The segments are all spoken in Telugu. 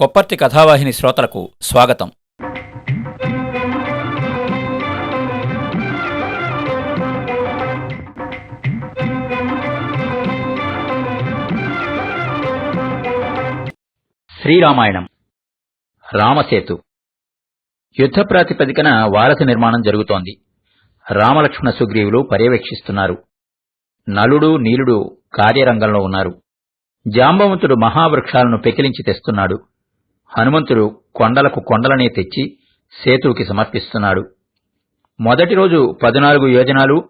కొప్పర్తి కథావాహిని శ్రోతలకు స్వాగతం. శ్రీరామాయణం. రామసేతు. యుద్ధ ప్రాతిపదికన వారధి నిర్మాణం జరుగుతోంది. రామలక్ష్మణ సుగ్రీవులు పర్యవేక్షిస్తున్నారు. నలుడు నీలుడు కార్యరంగంలో ఉన్నారు. జాంబవంతుడు మహావృక్షాలను పెకిలించి తెస్తున్నాడు. హనుమంతుడు కొండలకు కొండలనే తెచ్చి సేతువుకి సమర్పిస్తున్నాడు. మొదటి రోజు పదునాలుగు యోజనాలు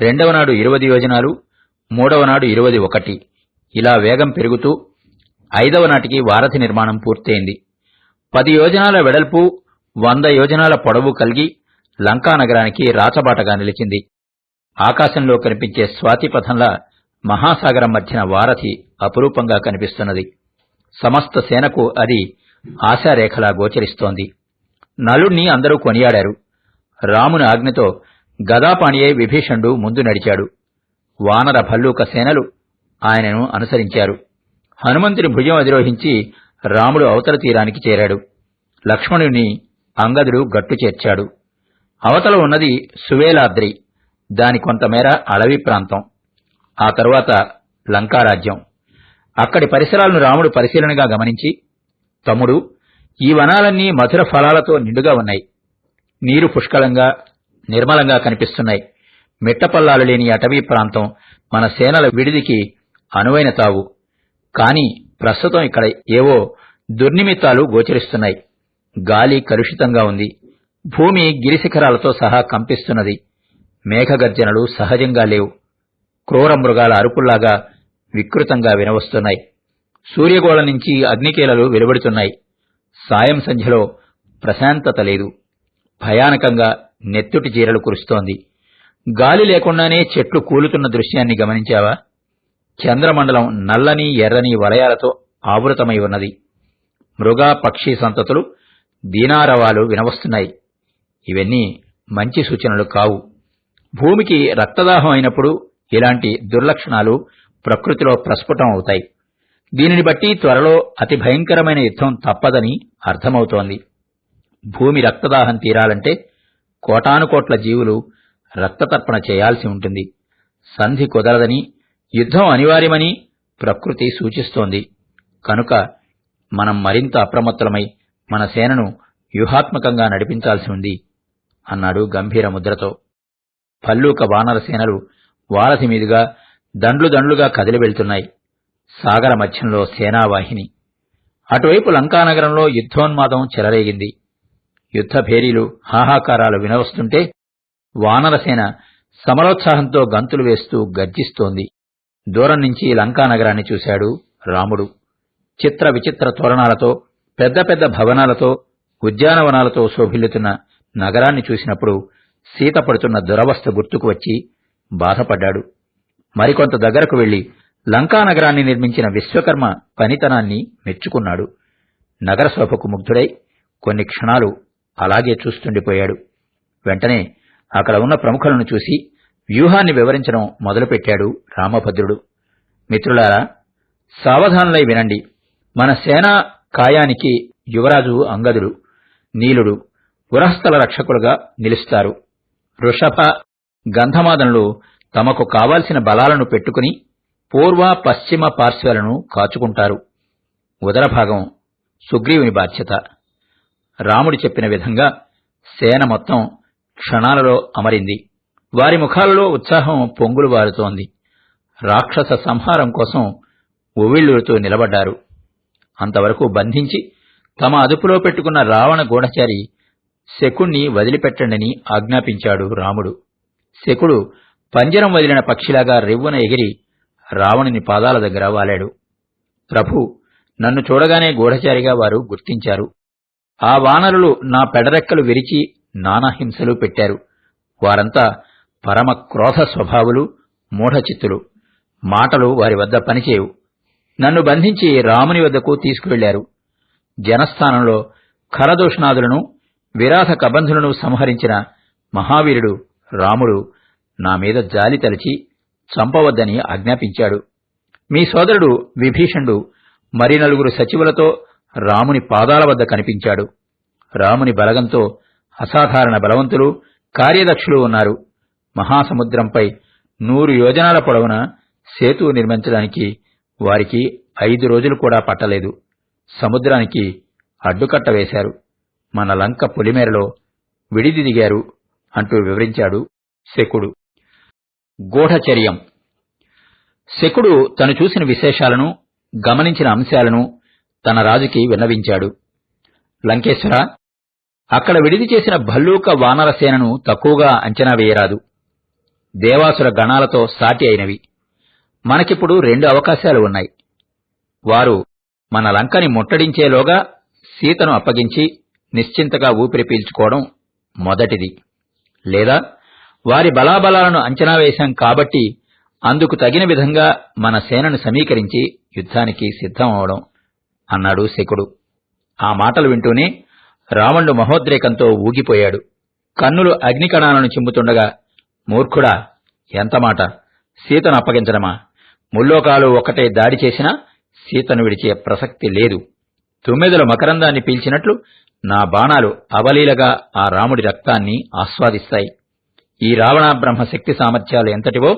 రెండవ నాడు ఇరవై యోజనాలు మూడవ నాడు ఇరవది ఒకటి. ఇలా వేగం పెరుగుతూ ఐదవ నాటికి వారధి నిర్మాణం పూర్తయింది. పది యోజనాల వెడల్పు వంద యోజనాల పొడవు కలిగి లంకా నగరానికి రాచబాటగా నిలిచింది. ఆకాశంలో కనిపించే స్వాతిపథంలా మహాసాగరం మధ్యన వారధి అపురూపంగా కనిపిస్తున్నది. సమస్త సేనకు అది ఆశారేఖలా గోచరిస్తోంది. నలుణ్ణి అందరూ కొనియాడారు. రాముని ఆజ్ఞతో గదాపాణియే విభీషణుడు ముందు నడిచాడు. వానర భల్లూక సేనలు ఆయనను అనుసరించారు. హనుమంతుని భుజం అధిరోహించి రాముడు అవతల తీరానికి చేరాడు. లక్ష్మణుని అంగదుడు గట్టు చేర్చాడు. అవతల ఉన్నది సువేలాద్రి దాని కొంతమేర అడవి ప్రాంతం. ఆ తరువాత లంకారాజ్యం. అక్కడి పరిసరాలను రాముడు పరిశీలనగా గమనించి తమ్ముడు ఈ వనాలన్నీ మధుర ఫలాలతో నిండుగా ఉన్నాయి. నీరు పుష్కలంగా నిర్మలంగా కనిపిస్తున్నాయి. మిట్టపల్లాలు లేని అటవీ ప్రాంతం మన సేనల విడిదికి అనువైన తావు. కాని ప్రస్తుతం ఇక్కడ ఏవో దుర్నిమిత్తాలు గోచరిస్తున్నాయి. గాలి కలుషితంగా ఉంది. భూమి గిరిశిఖరాలతో సహా కంపిస్తున్నది. మేఘగర్జనలు సహజంగా లేవు. క్రూర మృగాల అరుపుల్లాగా వికృతంగా వినవస్తున్నాయి. సూర్యగోళ నుంచి అగ్నికేలలు వెలువడుతున్నాయి. సాయం సంధ్యలో ప్రశాంతత లేదు. భయానకంగా నెత్తుటి చీరలు కురుస్తోంది. గాలి లేకుండానే చెట్లు కూలుతున్న దృశ్యాన్ని గమనించావా? చంద్రమండలం నల్లని ఎర్రని వలయాలతో ఆవృతమై ఉన్నది. మృగా పక్షి సంతతులు దీనారవాలు వినవస్తున్నాయి. ఇవన్నీ మంచి సూచనలు కావు. భూమికి రక్తదాహం అయినప్పుడు ఇలాంటి దుర్లక్షణాలు ప్రకృతిలో ప్రస్ఫుటం అవుతాయి దీనిని బట్టి త్వరలో అతి భయంకరమైన యుద్ధం తప్పదని అర్థమవుతోంది. భూమి రక్తదాహం తీరాలంటే కోటానుకోట్ల జీవులు రక్తతర్పణ చేయాల్సి ఉంటుంది. సంధి కుదరదని యుద్ధం అనివార్యమని ప్రకృతి సూచిస్తోంది. కనుక మనం మరింత అప్రమత్తలమై మన సేనను వ్యూహాత్మకంగా నడిపించాల్సి ఉంది అన్నాడు గంభీర ముద్రతో. భల్లూక వానర సేనలు వారధి మీదుగా దండ్లు దండ్లుగా కదిలి వెళ్తున్నాయి. సాగర మధ్యంలో సేనావాహిని. అటువైపు లంకానగరంలో యుద్ధోన్మాదం చెలరేగింది. యుద్ధభేరీలు హాహాకారాలు వినవస్తుంటే వానరసేన సమరోత్సాహంతో గంతులు వేస్తూ గర్జిస్తోంది. దూరం నుంచి లంకానగరాన్ని చూశాడు రాముడు. చిత్ర విచిత్ర తోరణాలతో పెద్ద పెద్ద భవనాలతో ఉద్యానవనాలతో శోభిల్లుతున్న నగరాన్ని చూసినప్పుడు సీత పడుతున్న దురవస్థ గుర్తుకు వచ్చి బాధపడ్డాడు. మరికొంత దగ్గరకు వెళ్ళి లంకా నగరాన్ని నిర్మించిన విశ్వకర్మ పనితనాన్ని మెచ్చుకున్నాడు. నగరసభకు ముగ్ధుడై కొన్ని క్షణాలు అలాగే చూస్తుండిపోయాడు. వెంటనే అక్కడ ఉన్న ప్రముఖులను చూసి వ్యూహాన్ని వివరించడం మొదలుపెట్టాడు రామభద్రుడు. మిత్రులారా సావధానులై వినండి. మన సేనా కాయానికి యువరాజు అంగదుడు నీలుడు పురస్థల రక్షకులుగా నిలుస్తారు. వృషభ గంధమాదనులు తమకు కావాల్సిన బలాలను పెట్టుకుని పూర్వ పశ్చిమ పార్శ్వాలను కాచుకుంటారు. ఉదరభాగం సుగ్రీవుని బాధ్యత. రాముడు చెప్పిన విధంగా సేన మొత్తం క్షణాలలో అమరింది. వారి ముఖాలలో ఉత్సాహం పొంగులు వారుతోంది రాక్షస సంహారం కోసం ఉవ్విళ్ళూరుతూ నిలబడ్డారు. అంతవరకు బంధించి తమ అదుపులో పెట్టుకున్న రావణ గూఢచారి శకుణ్ణి వదిలిపెట్టండని ఆజ్ఞాపించాడు రాముడు. శకుడు పంజరం వదిలిన పక్షిలాగా రివ్వున ఎగిరి రావణుని పాదాల దగ్గర వాలాడు. ప్రభు నన్ను చూడగానే గూఢచారిగా వారు గుర్తించారు. ఆ వానరులు నా పెడరెక్కలు విరిచి నానాహింసలు పెట్టారు. వారంతా పరమ క్రోధ స్వభావులు మూఢచిత్తులు. మాటలు వారి వద్ద పనిచేయవు. నన్ను బంధించి రాముని వద్దకు తీసుకువెళ్ళారు జనస్థానంలో ఖరదూషణాదులను విరాధ కబంధులను సంహరించిన మహావీరుడు రాముడు నా మీద జాలి తలచి చంపవద్దని ఆజ్ఞాపించాడు. మీ సోదరుడు విభీషణుడు మరి నలుగురు సచివులతో రాముని పాదాల వద్ద కనిపించాడు. రాముని బలగంతో అసాధారణ బలవంతులు కార్యదక్షులు ఉన్నారు. మహాసముద్రంపై నూరు యోజనాల పొడవున సేతు నిర్మించడానికి వారికి ఐదు రోజులు కూడా పట్టలేదు. సముద్రానికి అడ్డుకట్ట వేశారు. మన లంక పొలిమేరలో విడిది దిగారు అంటూ వివరించాడు శకుడు. గూఢచర్యం. శకుడు తను చూసిన విశేషాలను గమనించిన అంశాలను తన రాజుకి విన్నవించాడు. లంకేశ్వర అక్కడ విడిది చేసిన భల్లూక వానర సేనను తక్కువగా అంచనా వేయరాదు. దేవాసుర గణాలతో సాటి అయినవి. మనకిప్పుడు రెండు అవకాశాలు ఉన్నాయి. వారు మన లంకని ముట్టడించేలోగా సీతను అప్పగించి నిశ్చింతగా ఊపిరి పీల్చుకోవడం మొదటిది. లేదా వారి బలాబలాలను అంచనా వేశాం కాబట్టి అందుకు తగిన విధంగా మన సేనను సమీకరించి యుద్ధానికి సిద్ధం అవడం అన్నాడు శకుడు. ఆ మాటలు వింటూనే రావణుడు మహోద్రేకంతో ఊగిపోయాడు. కన్నులు అగ్నికణాలను చిమ్ముతుండగా మూర్ఖుడా ఎంత మాట? సీతను అప్పగించడమా? ముల్లోకాలు ఒకటే దాడి చేసినా సీతను విడిచే ప్రసక్తి లేదు. తుమ్మెదలు మకరందాన్ని పీల్చినట్లు నా బాణాలు అవలీలగా ఆ రాముడి రక్తాన్ని ఆస్వాదిస్తాయి. ఈ రావణ బ్రహ్మ శక్తి సామర్థ్యాలు ఎంతటివో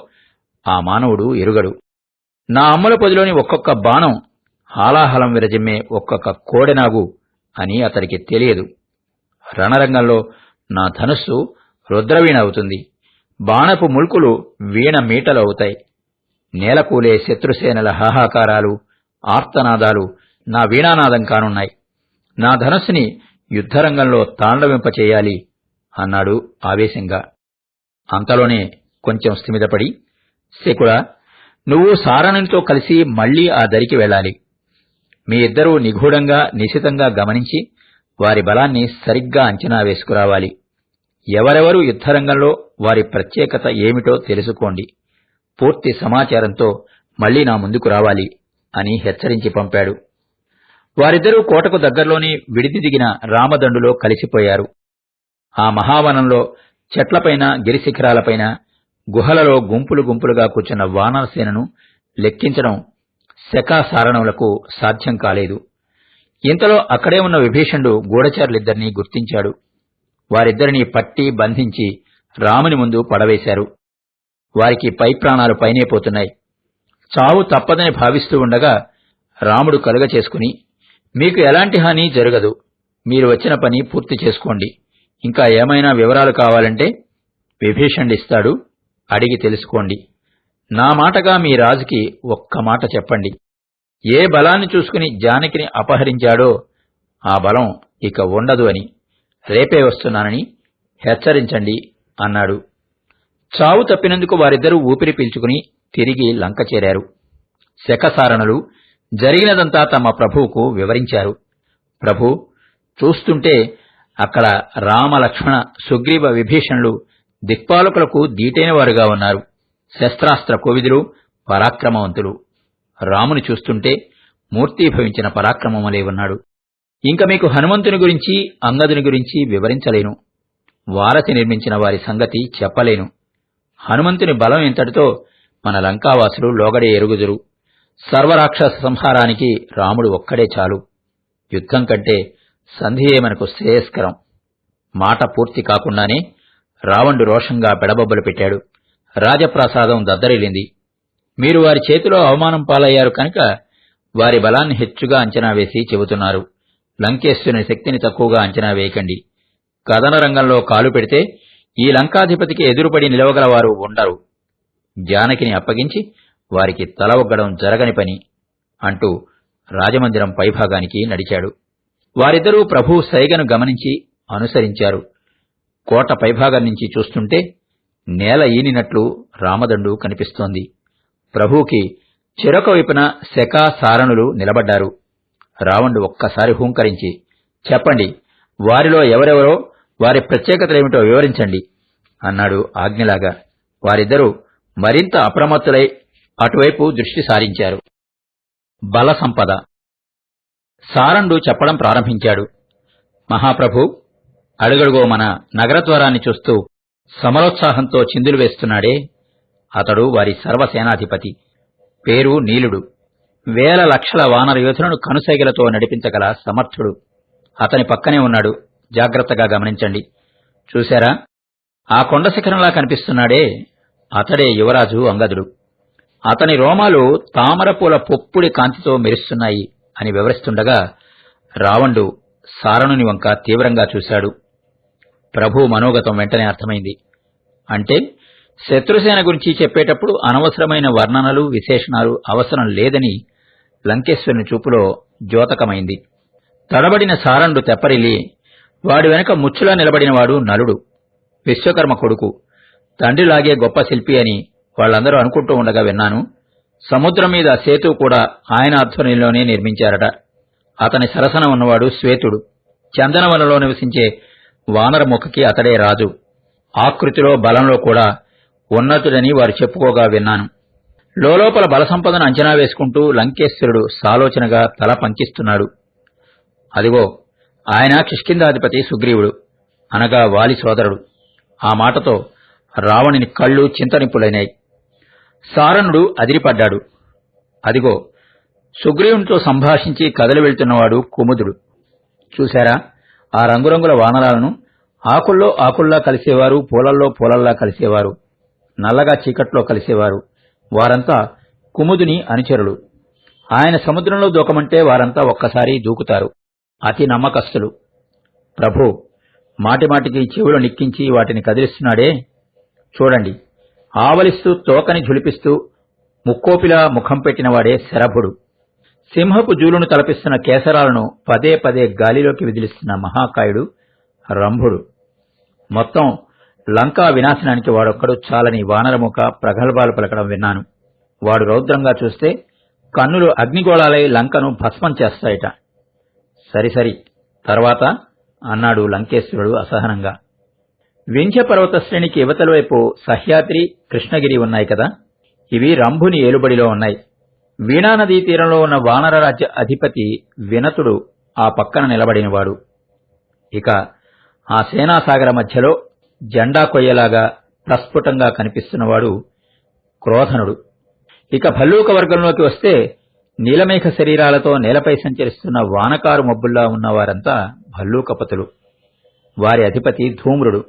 ఆ మానవుడు ఎరుగడు. నా అమ్మల పొదిలోని ఒక్కొక్క బాణం హాలాహలం విరజిమ్మే ఒక్కొక్క కోడెనాగు అని అతడికి తెలియదు. రణరంగంలో నా ధనుస్సు రుద్రవీణ అవుతుంది బాణపు ముల్కులు వీణ మీటలు అవుతాయి నేలకూలే శత్రుసేనల హాహాకారాలు ఆర్తనాదాలు నా వీణానాదం కానున్నాయి. నా ధనస్సుని యుద్ధరంగంలో తాండవింపచేయాలి అన్నాడు ఆవేశంగా. అంతలోనే కొంచెం స్థిమితపడి శకుడా నువ్వు సారణునితో కలిసి మళ్ళీ ఆ దరికి వెళ్ళాలి. మీ ఇద్దరూ నిగూఢంగా నిశితంగా గమనించి వారి బలాన్ని సరిగ్గా అంచనా వేసుకురావాలి. ఎవరెవరు యుద్ధరంగంలో వారి ప్రత్యేకత ఏమిటో తెలుసుకోండి. పూర్తి సమాచారంతో మళ్ళీ నా ముందుకు రావాలి అని హెచ్చరించి పంపాడు. వారిద్దరూ కోటకు దగ్గరలోని విడిది దిగిన రామదండులో కలిసిపోయారు. ఆ మహావనంలో చెట్లపైన గిరిశిఖరాలపైన గుహలలో గుంపులు గుంపులుగా కూర్చున్న వానరసేనను లెక్కించడం శకాసారణములకు సాధ్యం కాలేదు. ఇంతలో అక్కడే ఉన్న విభీషణుడు గూఢచారులిద్దరినీ గుర్తించాడు. వారిద్దరినీ పట్టి బంధించి రాముని ముందు పడవేశారు. వారికి పై ప్రాణాలు పైనే పోతున్నాయి. చావు తప్పదని భావిస్తూ ఉండగా రాముడు కలుగ చేసుకుని మీకు ఎలాంటి హాని జరగదు. మీరు వచ్చిన పని పూర్తి చేసుకోండి. ఇంకా ఏమైనా వివరాలు కావాలంటే విభీషణుడిస్తాడు అడిగి తెలుసుకోండి. నా మాటగా మీ రాజుకి ఒక్క మాట చెప్పండి. ఏ బలాన్ని చూసుకుని జానకిని అపహరించాడో ఆ బలం ఇక ఉండదు అని. రేపే వస్తున్నానని హెచ్చరించండి అన్నాడు. చావు తప్పినందుకు వారిద్దరూ ఊపిరి పీల్చుకుని తిరిగి లంక చేరారు. శకసారణులు జరిగినదంతా తమ ప్రభువుకు వివరించారు. ప్రభు చూస్తుంటే అక్కడ రామ లక్ష్మణ సుగ్రీవ విభీషణులు దిక్పాలకులకు దీటైనవారుగా ఉన్నారు. శస్త్రాస్త్ర కోవిదులు పరాక్రమవంతులు. రాముని చూస్తుంటే మూర్తీభవించిన పరాక్రమములే ఉన్నాడు. ఇంక మీకు హనుమంతుని గురించి అంగదుని గురించి వివరించలేను. వారసి నిర్మించిన వారి సంగతి చెప్పలేను. హనుమంతుని బలం ఇంతటితో మన లంకావాసులు లోగడే ఎరుగుదురు. సర్వరాక్షస సంహారానికి రాముడు ఒక్కడే చాలు. యుద్ధం కంటే సంధియే మనకు శ్రేయస్కరం. మాట పూర్తి కాకుండానే రావణుడు రోషంగా పెడబొబ్బలు పెట్టాడు. రాజప్రాసాదం దద్దరిల్లింది. మీరు వారి చేతిలో అవమానం పాలయ్యారు కనుక వారి బలాన్ని హెచ్చుగా అంచనా వేసి చెబుతున్నారు. లంకేశ్వరుని శక్తిని తక్కువగా అంచనా వేయకండి. కథన రంగంలో కాలు పెడితే ఈ లంకాధిపతికి ఎదురుపడి నిలవగలవారు ఉండరు. జానకిని అప్పగించి వారికి తల ఒగ్గడం జరగని పని అంటూ రాజమందిరం పైభాగానికి నడిచాడు. వారిద్దరూ ప్రభు సైగను గమనించి అనుసరించారు. కోట పైభాగం నుంచి చూస్తుంటే నేల ఈనినట్లు రామదండు కనిపిస్తోంది. ప్రభువుకి చెరొక వైపున శకా సారణులు నిలబడ్డారు. రావణుడు ఒక్కసారి హూంకరించి చెప్పండి వారిలో ఎవరెవరో వారి ప్రత్యేకతలేమిటో వివరించండి అన్నాడు ఆజ్ఞలాగా. వారిద్దరూ మరింత అప్రమత్తులై అటువైపు దృష్టి సారించారు. బల సంపద సారండు చెప్పడం ప్రారంభించాడు. మహాప్రభు అడుగడుగో మన నగరద్వారాన్ని చూస్తూ సమరోత్సాహంతో చిందులు వేస్తున్నాడే. అతడు వారి సర్వసేనాధిపతి. పేరు నీలుడు. వేల లక్షల వానర యోధులను కనుసైగలతో నడిపించగల సమర్థుడు. అతని పక్కనే ఉన్నాడు. జాగ్రత్తగా గమనించండి. చూశారా? ఆ కొండ శిఖరంలా కనిపిస్తున్నాడే. అతడే యువరాజు అంగదుడు. అతని రోమాలు తామరపూల పొప్పుడి కాంతితో మెరుస్తున్నాయి. అని వివరిస్తుండగా రావణుడు సారణుని వంక తీవ్రంగా చూశాడు. ప్రభు మనోగతం వెంటనే అర్థమైంది. అంటే శత్రుసేన గురించి చెప్పేటప్పుడు అనవసరమైన వర్ణనలు విశేషణాలు అవసరం లేదని లంకేశ్వరుని చూపులో ద్యోతకమైంది. తడబడిన సారణుడు తెప్పరిల్లి వాడి వెనక ముచ్చులా నిలబడినవాడు నలుడు విశ్వకర్మ కొడుకు తండ్రిలాగే గొప్ప శిల్పి అని వాళ్ళందరూ అనుకుంటూ ఉండగా విన్నాను. సముద్రం మీద సేతు కూడా ఆయన ఆధ్వర్యంలోనే నిర్మించారట. అతని సరసన ఉన్నవాడు శ్వేతుడు. చందనవనలో నివసించే వానరముఖకి అతడే రాజు. ఆకృతిలో బలంలో కూడా ఉన్నతుడని వారు చెప్పుకోగా విన్నాను. లోలోపల బలసంపదను అంచనా వేసుకుంటూ లంకేశ్వరుడు సాలోచనగా తల పంకిస్తున్నాడు అదిగో ఆయన కిష్కిందాధిపతి సుగ్రీవుడు అనగా వాలి సోదరుడు. ఆ మాటతో రావణుని కళ్ళు చింతనిప్పులైనాయి. సారణుడు అదిరిపడ్డాడు. అదిగో సుగ్రీవునితో సంభాషించి కదలి వెళ్తున్నవాడు కుముదుడు. చూశారా? ఆ రంగురంగుల వానరాలను ఆకుల్లో ఆకుల్లా కలిసేవారు పూలల్లో పూలల్లా కలిసేవారు నల్లగా చీకట్లో కలిసేవారు. వారంతా కుముదుని అనుచరులు. ఆయన సముద్రంలో దూకమంటే వారంతా ఒక్కసారి దూకుతారు. అతి నమ్మకస్తులు. ప్రభు మాటిమాటికి చెవులు నిక్కించి వాటిని కదిలిస్తున్నాడే? చూడండి. ఆవలిస్తూ తోకని ఝులిపిస్తూ ముక్కోపిలా ముఖం పెట్టినవాడే శరభుడు. సింహపు జూలును తలపిస్తున్న కేసరాలను పదే పదే గాలిలోకి విదిలిస్తున్న మహాకాయుడు రంభుడు. మొత్తం లంకా వినాశనానికి వాడొక్కడు చాలని వానరముఖ ప్రగల్భాలు పలకడం విన్నాను. వాడు రౌద్రంగా చూస్తే కన్నులు అగ్నిగోళాలై లంకను భస్మం చేస్తాయట. సరిసరి తర్వాత అన్నాడు లంకేశ్వరుడు అసహనంగా. వింధ్య పర్వత శ్రేణికి ఇవతల వైపు సహ్యాద్రి కృష్ణగిరి ఉన్నాయి కదా? ఇవి రంభుని ఏలుబడిలో ఉన్నాయి. వీణానదీ తీరంలో ఉన్న వానర రాజ్య అధిపతి వినతుడు ఆ పక్కన నిలబడినవాడు. ఇక ఆ సేనాసాగర మధ్యలో జెండా కొయ్యలాగా ప్రస్ఫుటంగా కనిపిస్తున్నవాడు క్రోధనుడు. ఇక భల్లూక వర్గంలోకి వస్తే నీలమేఘ శరీరాలతో నేలపై సంచరిస్తున్న వానకారు మబ్బుల్లా ఉన్నవారంతా భల్లూకపతులు. వారి అధిపతి ధూమ్రుడు.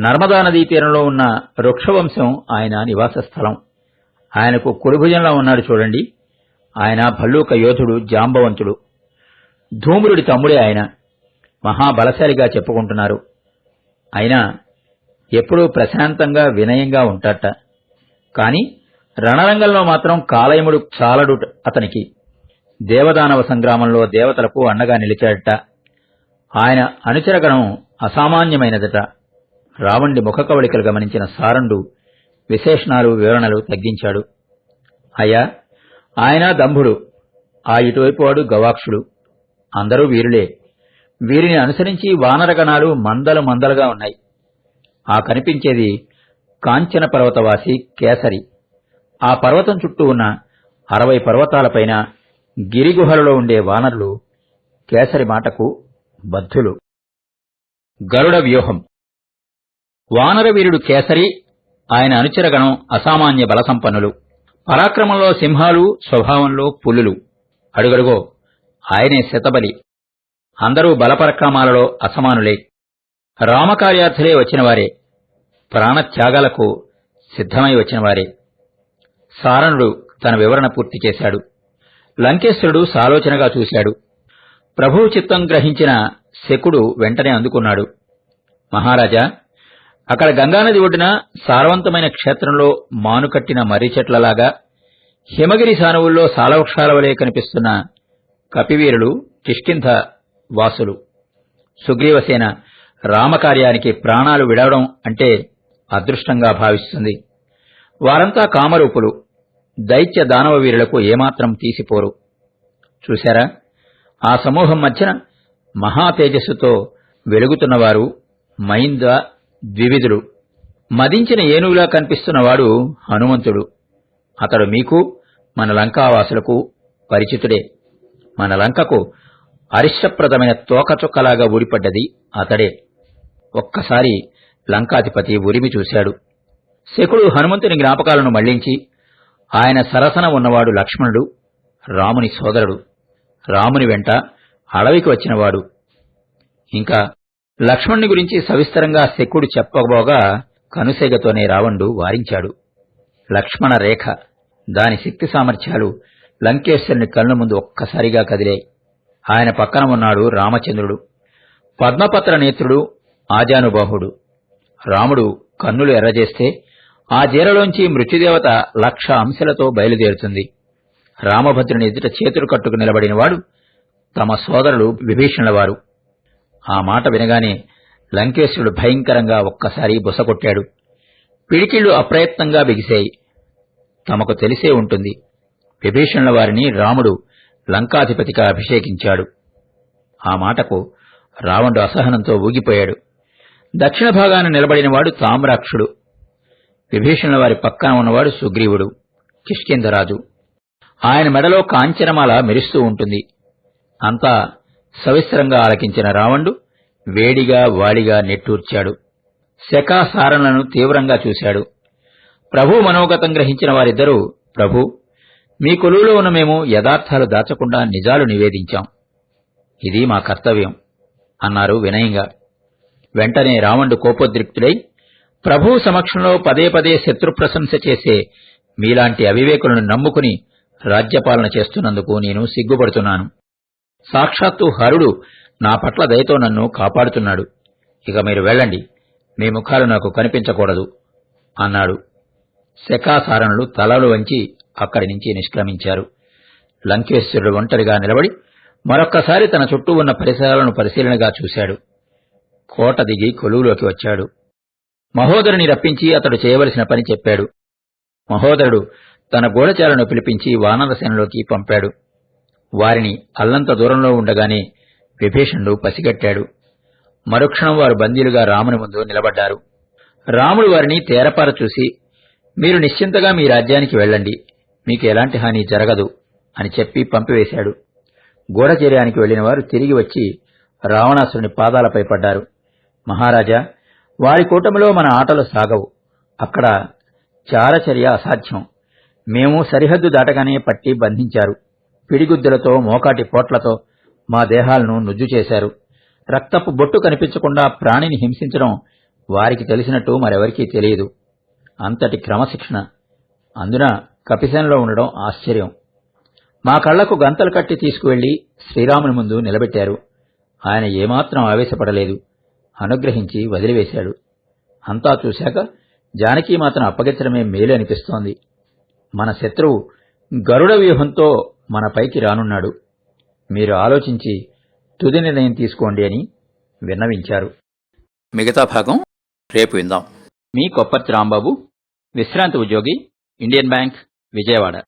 నర్మదా నదీ తీరంలో ఉన్న వృక్షవంశం ఆయన నివాస స్థలం ఆయనకు కుడిభుజంలా ఉన్నాడు చూడండి. ఆయన భల్లూక యోధుడు జాంబవంతుడు. ధూమురుడి తమ్ముడే ఆయన. మహాబలశాలిగా చెప్పుకుంటున్నారు. అయినా ఎప్పుడూ ప్రశాంతంగా వినయంగా ఉంటాట కాని రణరంగంలో మాత్రం కాలయముడు చాలడు అతనికి. దేవదానవ సంగ్రామంలో దేవతలకు అండగా నిలిచాడట. ఆయన అనుచరగణం అసామాన్యమైనదట. రావణుడి ముఖకవళికలు గమనించిన సారండు విశేషణాలు వివరణలు తగ్గించాడు. అయ్యా ఆయన దంభుడు. ఆ ఇటువైపు వాడు గవాక్షుడు. అందరూ వీరులే. వీరిని అనుసరించి వానరగణాలు మందలు మందలుగా ఉన్నాయి. ఆ కనిపించేది కాంచన పర్వతవాసి కేసరి. ఆ పర్వతం చుట్టూ ఉన్న అరవై పర్వతాలపైన గిరిగుహలలో ఉండే వానరులు కేసరి మాటకు బద్ధులు. గరుడ వ్యూహం. వానర వీరుడు కేసరి ఆయన అనుచరగణం అసామాన్య బలసంపన్నులు. పరాక్రమంలో సింహాలు స్వభావంలో పులులు. అడుగడుగో ఆయనే శతబలి. అందరూ బలపరక్రమాలలో అసమానులే. రామకార్యార్థులే వచ్చినవారే. ప్రాణత్యాగాలకు సిద్ధమై వచ్చినవారే. సారణుడు తన వివరణ పూర్తి చేశాడు. లంకేశ్వరుడు సాలోచనగా చూశాడు. ప్రభువు చిత్తం గ్రహించిన శకుడు వెంటనే అందుకున్నాడు. మహారాజా అక్కడ గంగానది ఒడ్డున సారవంతమైన క్షేత్రంలో మానుకట్టిన మర్రి చెట్లలాగా హిమగిరి సానువుల్లో సాలవృక్షాల వలె కనిపిస్తున్న కపివీరులు కిష్కింధ వాసులు సుగ్రీవసేన రామకార్యానికి ప్రాణాలు విడవడం అంటే అదృష్టంగా భావిస్తుంది. వారంతా కామరూపులు దైత్య దానవ వీరులకు ఏమాత్రం తీసిపోరు. చూశారా? ఆ సమూహం మధ్యన మహాతేజస్సుతో వెలుగుతున్నవారు మైంద ద్వివిధులు మదించిన ఏనుగులా కనిపిస్తున్నవాడు హనుమంతుడు. అతడు మీకు మన లంకావాసులకు పరిచితుడే. మన లంకకు అరిష్టప్రదమైన తోకచుక్కలాగా ఊడిపడ్డది అతడే. ఒక్కసారి లంకాధిపతి ఉరిమి చూశాడు. శకుడు హనుమంతుని జ్ఞాపకాలను మళ్ళించి ఆయన సరసన ఉన్నవాడు లక్ష్మణుడు రాముని సోదరుడు. రాముని వెంట అడవికి వచ్చినవాడు. ఇంకా లక్ష్మణుని గురించి సవిస్తరంగా శకుడు చెప్పబోగా కనుసెగతోనే రావణుడు వారించాడు. లక్ష్మణ రేఖ దాని శక్తి సామర్థ్యాలు లంకేశ్వరుని కళ్ళ ముందు ఒక్కసారిగా కదిలాయి. ఆయన పక్కన ఉన్నాడు రామచంద్రుడు. పద్మపత్ర నేత్రుడు ఆజానుబాహుడు. రాముడు కన్నులు ఎర్రజేస్తే ఆ జీరలోంచి మృత్యుదేవత లక్ష అంశలతో బయలుదేరుతుంది. రామభద్రుని ఎదుట చేతులు కట్టుకు నిలబడినవాడు తమ సోదరులు విభీషణలవారు. వారు ఆ మాట వినగానే లంకేశ్వరుడు భయంకరంగా ఒక్కసారి బుసకొట్టాడు పిడికిళ్ళు అప్రయత్నంగా బిగిశాయి. తమకు తెలిసే ఉంటుంది. విభీషణుల వారిని రాముడు లంకాధిపతిగా అభిషేకించాడు. ఆ మాటకు రావణుడు అసహనంతో ఊగిపోయాడు. దక్షిణ భాగాన నిలబడినవాడు తామ్రాక్షుడు. విభీషణుల వారి పక్కన ఉన్నవాడు సుగ్రీవుడు. కిష్కింధరాజు. ఆయన మెడలో కాంచనమాల మెరుస్తూ ఉంటుంది. అంతా సవిస్తరంగా ఆలకించిన రావణుడు వేడిగా వాడిగా నెట్టూర్చాడు. శకాసారణలను తీవ్రంగా చూశాడు. ప్రభు మనోగతం గ్రహించిన వారిద్దరూ ప్రభు మీ కొలువులో ఉన్న మేము యథార్థాలు దాచకుండా నిజాలు నివేదించాం. ఇది మా కర్తవ్యం అన్నారు వినయంగా. వెంటనే రావణుడు కోపోద్రిక్తుడై ప్రభువు సమక్షంలో పదే పదే శత్రు ప్రశంస చేసే మీలాంటి అవివేకులను నమ్ముకుని రాజ్యపాలన చేస్తున్నందుకు నేను సిగ్గుపడుతున్నాను. సాక్షాత్తు హరుడు నా పట్ల దయతో నన్ను కాపాడుతున్నాడు. ఇక మీరు వెళ్ళండి. మీ ముఖాలు నాకు కనిపించకూడదు అన్నాడు. శకాసారణులు తలలు వంచి అక్కడి నుంచి నిష్క్రమించారు. లంకేశ్వరుడు ఒంటరిగా నిలబడి మరొక్కసారి తన చుట్టూ ఉన్న పరిసరాలను పరిశీలనగా చూశాడు. కోట దిగి కొలువులోకి వచ్చాడు. మహోదరుని రప్పించి అతడు చేయవలసిన పని చెప్పాడు. మహోదరుడు తన గూఢచాలను పిలిపించి వానరసేనలోకి పంపాడు. వారిని అల్లంత దూరంలో ఉండగానే విభీషణుడు పసిగట్టాడు. మరుక్షణం వారు బందీలుగా రాముని ముందు నిలబడ్డారు. రాముడు వారిని తేరపార చూసి మీరు నిశ్చింతగా మీ రాజ్యానికి వెళ్ళండి. మీకు ఎలాంటి హాని జరగదు అని చెప్పి పంపివేశాడు. గూఢచర్యానికి వెళ్ళిన వారు తిరిగి వచ్చి రావణాసురుని పాదాలపై పడ్డారు. మహారాజా వారి కూటమిలో మన ఆటలు సాగవు. అక్కడ చారచర్య అసాధ్యం. మేము సరిహద్దు దాటగానే పట్టి బంధించారు. పిడిగుద్దులతో మోకాటి పోట్లతో మా దేహాలను నుజ్జు చేశారు. రక్తపు బొట్టు కనిపించకుండా ప్రాణిని హింసించడం వారికి తెలిసినట్టు మరెవరికీ తెలియదు. అంతటి క్రమశిక్షణ. అందున కపిసెనలో ఉండడం ఆశ్చర్యం. మా కళ్ళకు గంతలు కట్టి తీసుకువెళ్ళి శ్రీరాముని ముందు నిలబెట్టారు. ఆయన ఏమాత్రం ఆవేశపడలేదు. అనుగ్రహించి వదిలివేశాడు. అంతా చూశాక జానకీమాతను మాత్రం అప్పగించడమే మేలు అనిపిస్తోంది. మన శత్రువు గరుడ వ్యూహంతో మన పైకి రానున్నాడు. మీరు ఆలోచించి తుది నిర్ణయం తీసుకోండి అని విన్నవించారు. మిగతా భాగం రేపు విందాం. మీ కొప్పర్తి రాంబాబు విశ్రాంతి ఉద్యోగి ఇండియన్ బ్యాంక్ విజయవాడ.